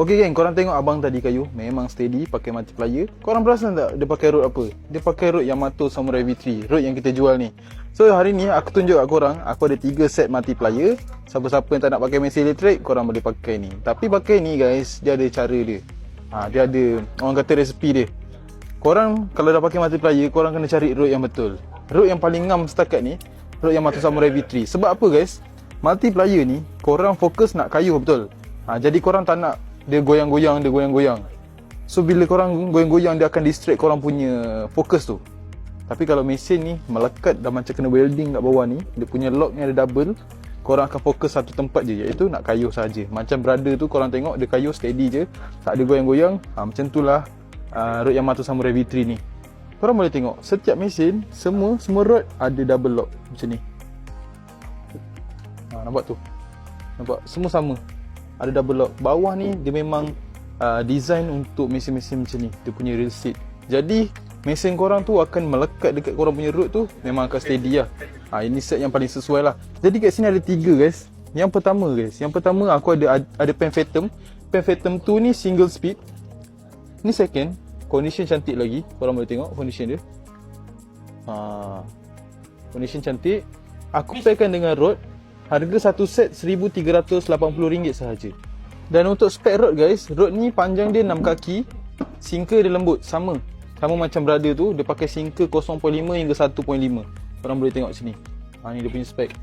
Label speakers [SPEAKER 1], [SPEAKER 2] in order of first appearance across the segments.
[SPEAKER 1] Okay geng, korang tengok abang tadi kayu. Memang steady pakai multiplier. Korang perasan tak dia pakai rod apa? Dia pakai rod Yamato Samurai V3 Rod yang kita jual ni. So hari ni aku tunjuk kat korang Aku ada 3 set multiplier. Siapa-siapa yang tak nak pakai mesin elektrik Korang boleh pakai ni. Tapi pakai ni guys Dia ada cara dia. Ha, Dia ada Orang kata resepi dia. Korang kalau dah pakai multiplier Korang kena cari rod yang betul. Rod yang paling ngam setakat ni Rod Yamato Samurai V3 Sebab apa guys? Multiplier ni Korang fokus nak kayuh betul? Ha, Jadi korang tak nak dia goyang-goyang, dia goyang-goyang. So bila korang goyang-goyang dia akan distract korang punya fokus tu. Tapi kalau mesin ni melekat dah macam kena welding kat bawah ni, dia punya lock ni ada double, korang akan fokus satu tempat je iaitu nak kayuh saja. Macam brother tu korang tengok dia kayuh steady je, tak ada goyang-goyang. Ha, macam itulah uh, rod Yamaha Samurai V3 ni. Korang boleh tengok setiap mesin semua semua rod ada double lock macam ni. Ha, nampak tu. Nampak semua sama ada double lock. Bawah ni dia memang uh, design untuk mesin-mesin macam ni. Dia punya real seat. Jadi mesin korang tu akan melekat dekat korang punya road tu memang akan steady lah. Ha, ini set yang paling sesuai lah. Jadi kat sini ada tiga guys. Yang pertama guys. Yang pertama aku ada ada pen Phantom. Pen Phantom tu ni single speed. Ni second. Condition cantik lagi. Korang boleh tengok condition dia. Ha, condition cantik. Aku pairkan dengan road Harga satu set RM1,380 sahaja. Dan untuk spek rod guys, rod ni panjang dia 6 kaki, sinker dia lembut, sama. Sama macam brother tu, dia pakai sinker 0.5 hingga 1.5. Korang boleh tengok sini. Ha, ni dia punya spek.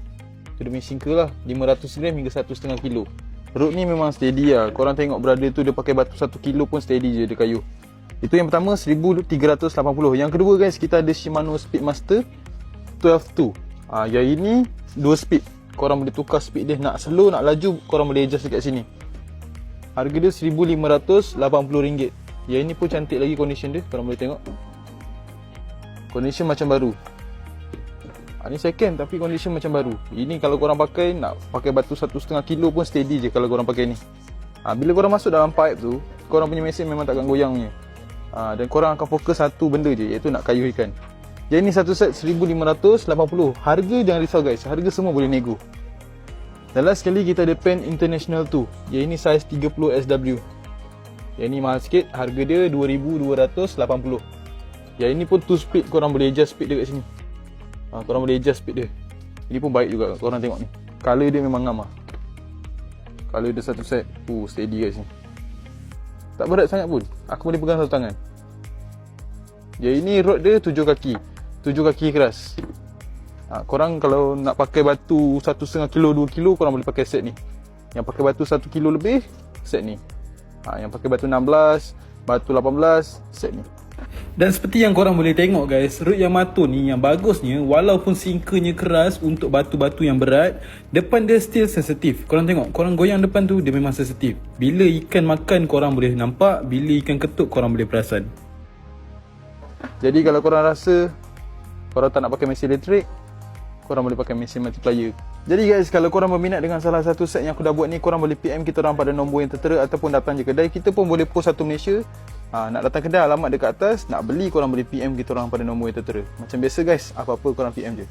[SPEAKER 1] Tu dia punya sinker lah, 500 gram hingga 1.5 kilo. Rod ni memang steady lah. Korang tengok brother tu dia pakai batu 1 kilo pun steady je dia kayu. Itu yang pertama 1380. Yang kedua guys, kita ada Shimano Speedmaster 122. Ha, yang ini 2 speed korang boleh tukar speed dia. Nak slow nak laju korang boleh adjust dekat sini. Harga dia RM1580. Yang ini pun cantik lagi condition dia. Korang boleh tengok. Condition macam baru. Ha, ni second tapi condition macam baru. Ini kalau korang pakai nak pakai batu 1.5 kilo pun steady je kalau korang pakai ni. Ha, bila korang masuk dalam pipe tu korang punya mesin memang takkan goyang punya. Ha, dan korang akan fokus satu benda je iaitu nak kayuh ikan yang ni satu set 1580 Harga jangan risau guys. Harga semua boleh nego. Dan last sekali kita ada pen international tu Yang ini size 30 SW Yang ni mahal sikit. Harga dia 2280 Yang ini pun 2 speed. Korang boleh adjust speed dia kat sini. Ha, Korang boleh adjust speed dia. Ini pun baik juga. Korang tengok ni. Color dia memang ngam lah Color dia satu set. Uh steady guys ni. Tak berat sangat pun. Aku boleh pegang satu tangan. Yang ini rod dia 7 kaki tujuh kaki keras ha, korang kalau nak pakai batu satu setengah kilo dua kilo korang boleh pakai set ni yang pakai batu satu kilo lebih set ni ha, yang pakai batu 16 batu 18 set ni dan seperti yang korang boleh tengok guys, root Yamato ni yang bagusnya walaupun singkanya keras untuk batu-batu yang berat, depan dia still sensitif. Korang tengok, korang goyang depan tu dia memang sensitif. Bila ikan makan korang boleh nampak, bila ikan ketuk korang boleh perasan. Jadi kalau korang rasa korang tak nak pakai mesin elektrik korang boleh pakai mesin multiplier. Jadi guys kalau korang berminat dengan salah satu set yang aku dah buat ni korang boleh PM kita orang pada nombor yang tertera ataupun datang je kedai. Kita pun boleh post satu Malaysia. Ha, nak datang kedai alamat dekat atas nak beli korang boleh PM kita orang pada nombor yang tertera. Macam biasa guys apa-apa korang PM je